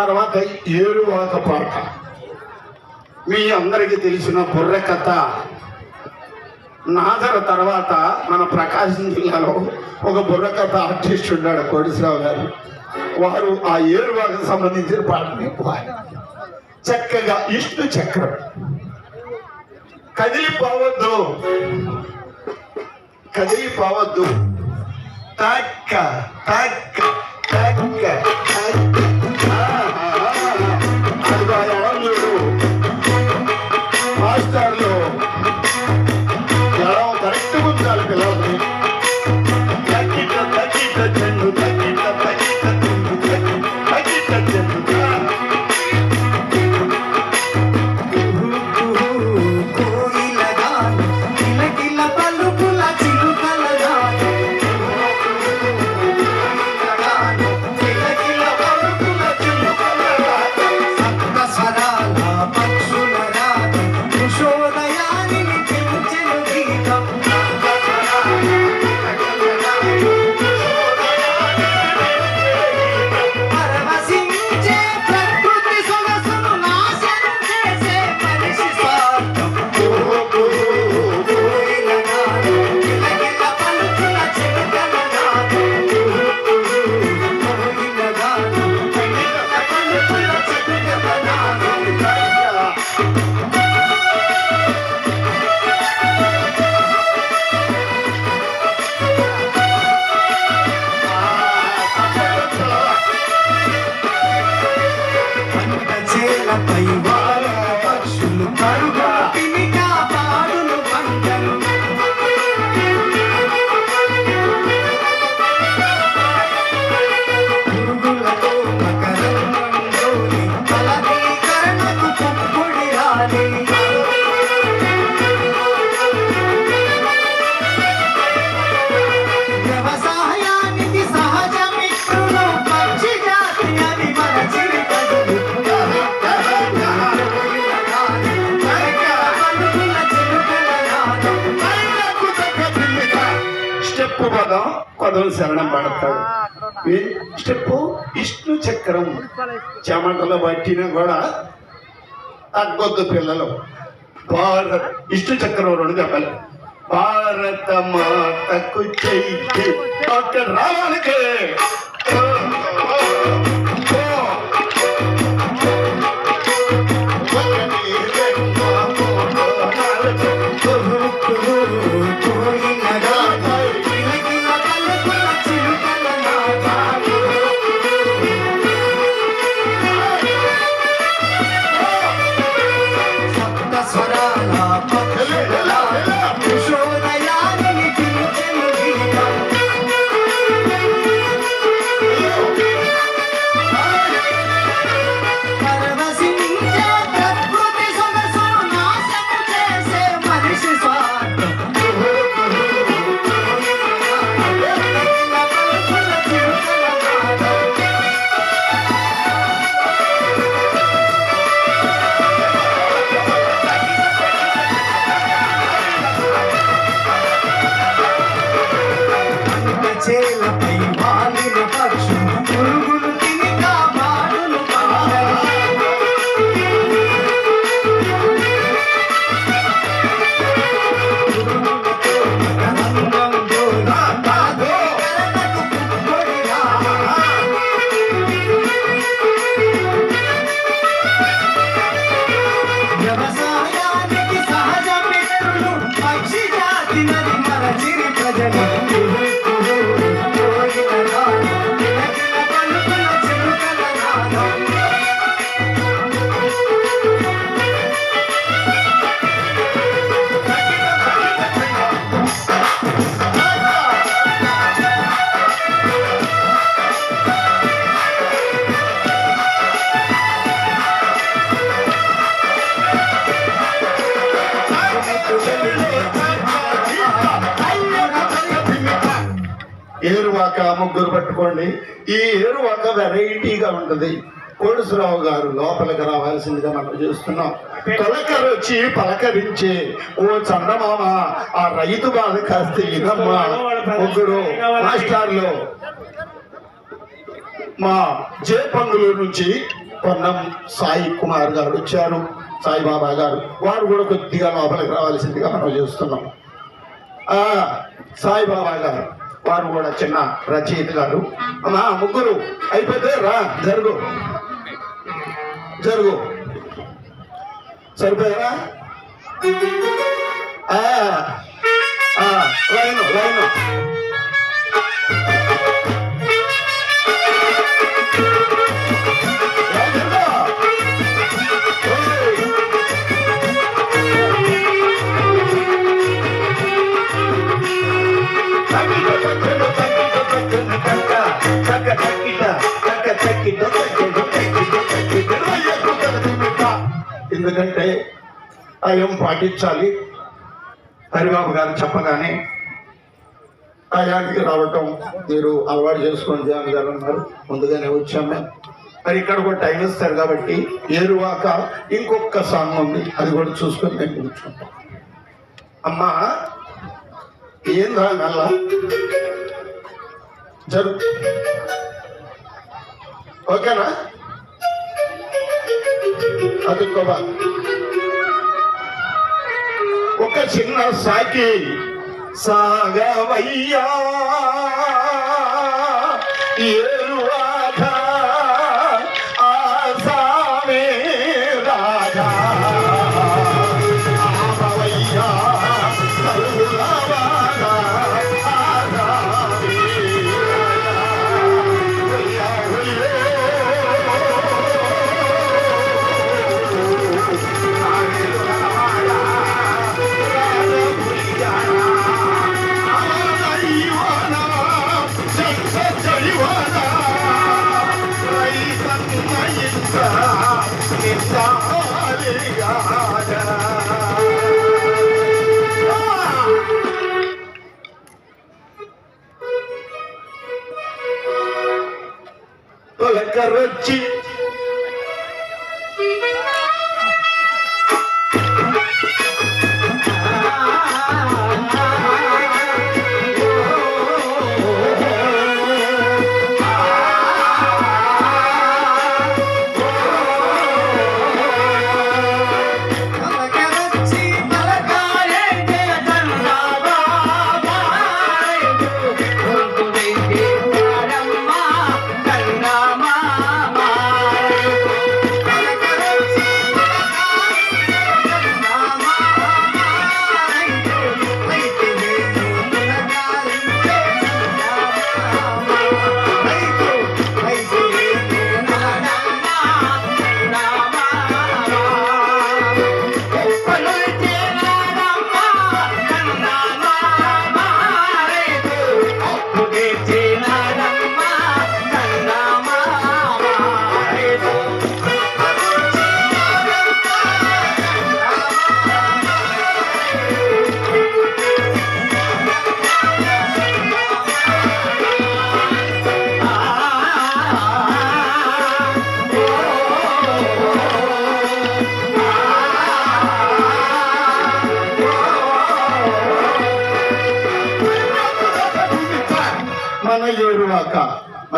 తర్వాత ఏరువాక పాట మీ అందరికీ తెలిసిన బుర్ర కథ. నాదర తర్వాత మన ప్రకాశం జిల్లాలో ఒక బుర్రకథ ఆర్టిస్ట్ ఉన్నాడు కోడిశ్రావు గారు. వారు ఆ ఏరువాకు సంబంధించిన పాటని చక్కగా ఇష్టు చక్రం. కదిలిపోవద్దు కదిలిపోవద్దు తక్క తక్క తక్క తక్క. స్టెప్ పదం పదం శరణం పడతాడు. స్టెప్ ఇష్ణు చక్రం. చెమటలు పట్టినా కూడా తగ్గొద్దు పిల్లలు. భారత్ ఇష్ణు చక్రం రెండు చెప్పాలి భారత మాతకు చెయ్యి. అక్కడ రావాలికే ముగ్గురు పట్టుకోండి. ఈ ఏరువాక వెరైటీగా ఉంటుంది. కోడుసురావు గారు లోపలికి రావాల్సిందిగా మనం చూస్తున్నాం. తొలకరు వచ్చి పలకరించే ఓ చందమామ ఆ రైతు బాధ కాస్త ఇదమ్మా. ముగ్గురు మాస్టర్లు. మా జేపంగులూరు నుంచి పొన్నం సాయి కుమార్ గారు వచ్చారు. సాయిబాబా గారు. వారు కూడా కొద్దిగా లోపలికి రావాల్సిందిగా మనం చూస్తున్నాం. సాయిబాబా గారు. వారు కూడా చిన్న రచయిత గారు. అమ్మా ముగ్గురు అయిపోతే రా జరుగు. జరుగు. సరిపోయారా? లైన్ ఆ, పాటించాలి. హరిబాబు గారు చెప్పగానే ఆయానికి రావటం మీరు అలవాటు చేసుకోండి జాన్ గారు అన్నారు. ముందుగానే వచ్చాము. మరి ఇక్కడ కూడా టైం ఇస్తారు కాబట్టి ఏరువాక ఇంకొక సాంగ్ ఉంది. అది కూడా చూసుకొని మేము కూర్చుంటాం. అమ్మా ఏం నల్ల జరు. ఓకేనా? అది ఇంకో ఒక చిన్న సాకి. సాగవయ్యా ఏ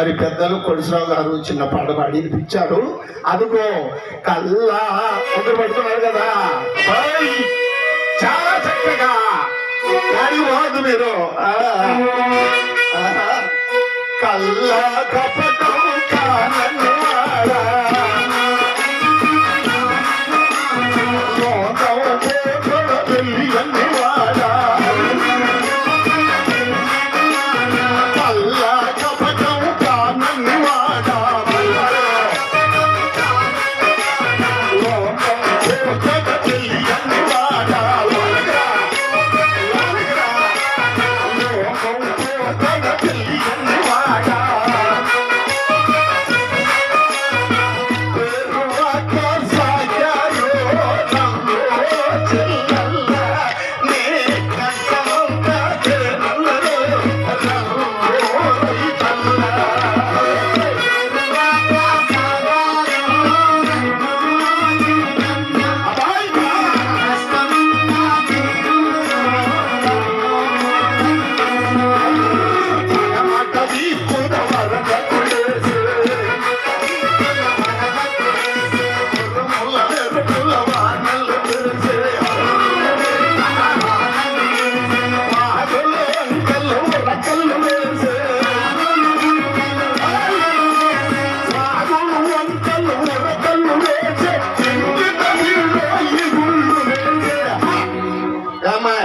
మరి పెద్దలు కొడుసరావు గారు చిన్న పాట పాడి వినిపించారు అదిగో కల్లా ఒకరు పడుతున్నారు కదా. చాలా చక్కగా. కానీ మీరు. కల్లా కపటం కానన్నవాడా.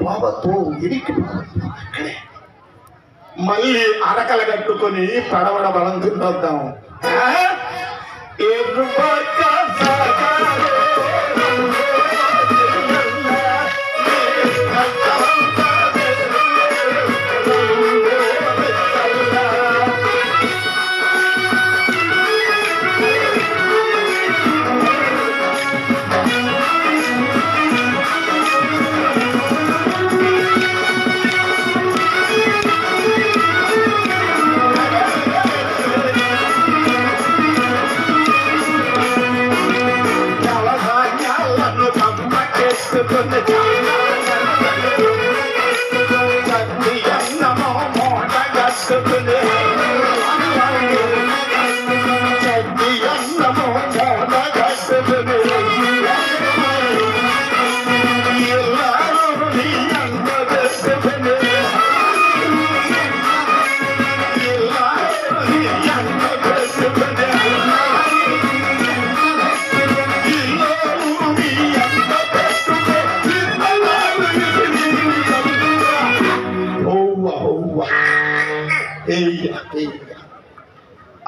పోవద్దు ఇరికి మళ్ళీ అరకలు కట్టుకొని పడవడ బలం తింటొద్దాం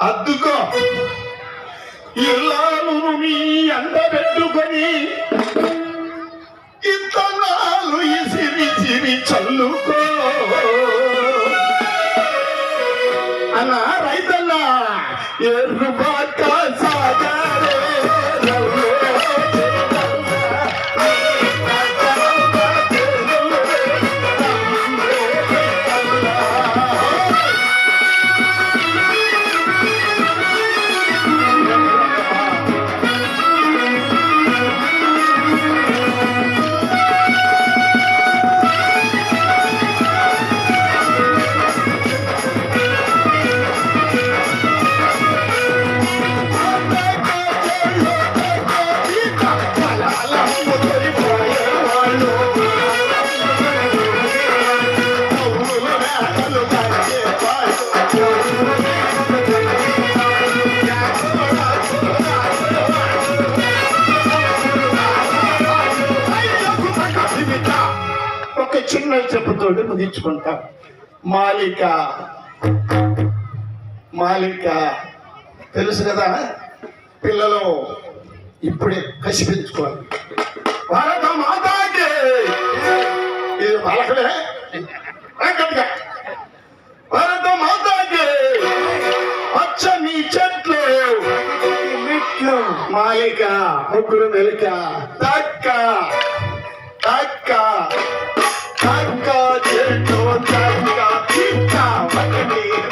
అద్దుకో. ఇల్లాను నీ అండ పెట్టుకొని ఇత్తనాలు ఇసిరి చిరి చల్లుకో. అన్న రైతన్నా ఎర్రుబా మాలిక. మాలిక. తెలుసు కదా పిల్లలు ఇప్పుడే కసి పెంచుకోవాలి భారత మాతాకి. ఇది పలకలే. గట్టిగా. భారత మాతాకి. పచ్చని చెట్లు. మెట్లు మాలిక ముగ్గురు మెలిక. తక్క తక్క. తక్క చెట్టు తక్క. చిక్క ఒకటి రెండు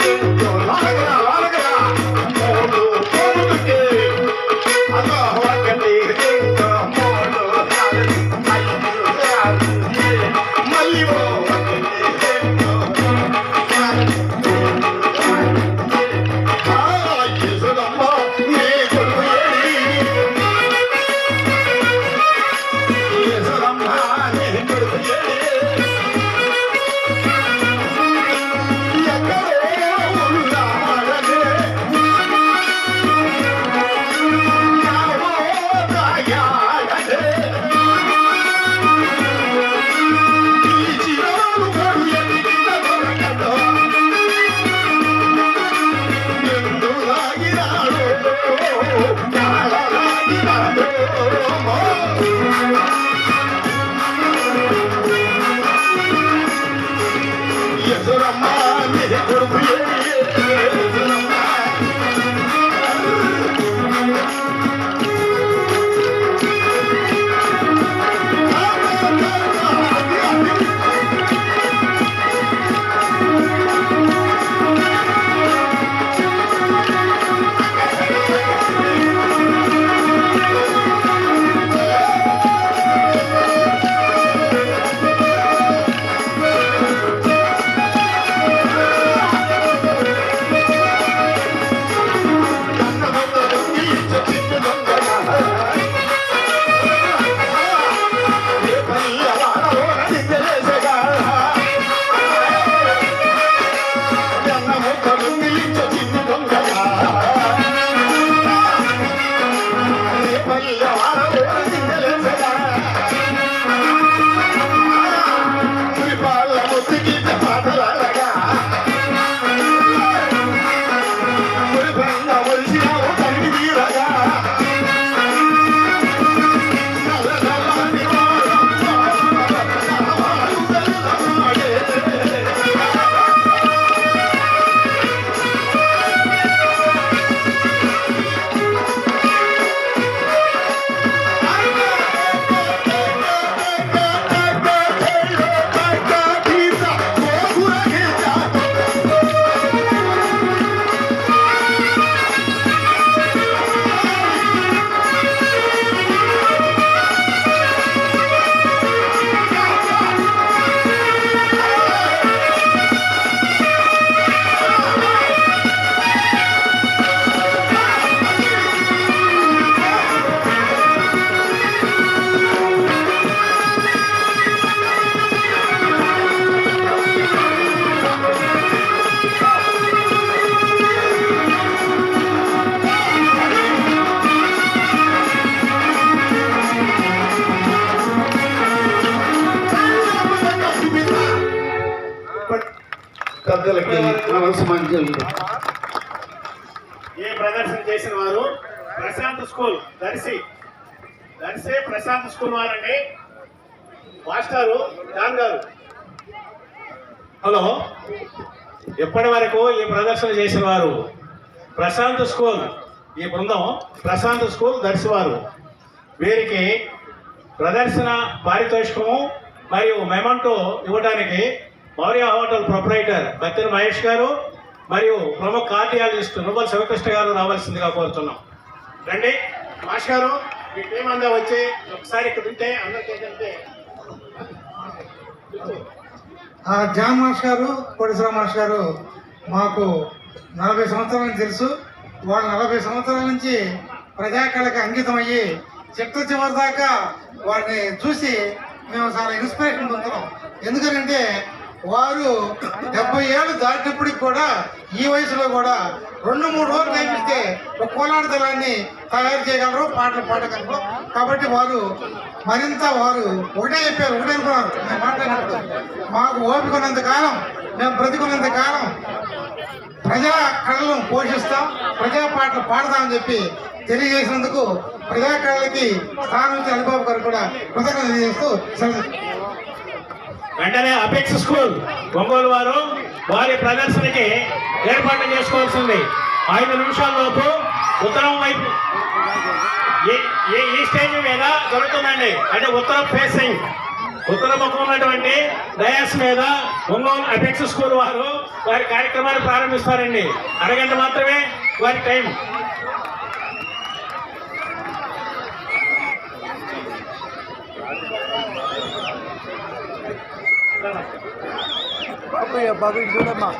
ఎదురమ్మ ప్రశాంత్ స్కూల్ మాస్టారు జాన్ గారు. హలో. ఇప్పటి వరకు ఈ ప్రదర్శన చేసిన వారు ప్రశాంత్ స్కూల్. ఈ బృందం ప్రశాంత్ స్కూల్ దర్శివారు. వీరికి ప్రదర్శన పారితోషికము మరియు మెమంటో ఇవ్వడానికి మౌర్య హోటల్ ప్రొపరైటర్ బత్తిన మహేష్ గారు మరియు ప్రముఖ కార్డియాలజిస్ట్ నువ్వల్ శివకృష్ణ గారు రావాల్సిందిగా కోరుతున్నాం. రండి. మాష్ గారు మీ వచ్చి ఒకసారి ఇక్కడ ఉంటే అందరికీ ఏంటంటే జాన్ మాస్ గారు కోటేశ్వర మాస్ గారు మాకు నలభై సంవత్సరాల నుంచి తెలుసు. వాళ్ళు నలభై సంవత్సరాల నుంచి ప్రజాకళకి అంకితం అయ్యి చిట్ట చివరి దాకా వారిని చూసి మేము చాలా ఇన్స్పిరేషన్ పొందుతున్నాం. ఎందుకంటే వారు డెబ్బై ఏళ్ళు దాటినప్పటికి కూడా ఈ వయసులో కూడా రెండు మూడు రోజులు నేర్పిస్తే ఒక కోలాడ దళాన్ని తయారు చేయగలరు పాటలు పాడగలరు. కాబట్టి వారు మరింత వారు ఒకటే చెప్పారు ఒకటే అనుకున్నారు. మేము మాట్లాడినప్పుడు మాకు ఓపిక ఉన్నంత కాలం మేము బ్రతికున్నంత కాలం ప్రజా కళలను పోషిస్తాం ప్రజా పాటలు పాడతామని చెప్పి తెలియజేసినందుకు ప్రజా కళలకి స్థానం ఇచ్చిన హరిబాబు గారు కూడా కృతజ్ఞత చేస్తూ వెంటనే అపెక్స్ స్కూల్ ఒంగోలు వారు వారి ప్రదర్శనకి ఏర్పాటు చేసుకోవాల్సింది. ఐదు నిమిషాల్లోపు ఉత్తరం వైపు ఈ- ఈ స్టేజ్ మీద జరుగుతుందండి. అంటే ఉత్తరం ఫేసింగ్ ఉత్తర ముఖం ఉన్నటువంటి డయాస్ మీద ఒంగోలు అపెక్స్ స్కూల్ వారు వారి కార్యక్రమాన్ని ప్రారంభిస్తారండి. అరగంట మాత్రమే వారి time Apa ya babi dulu mah?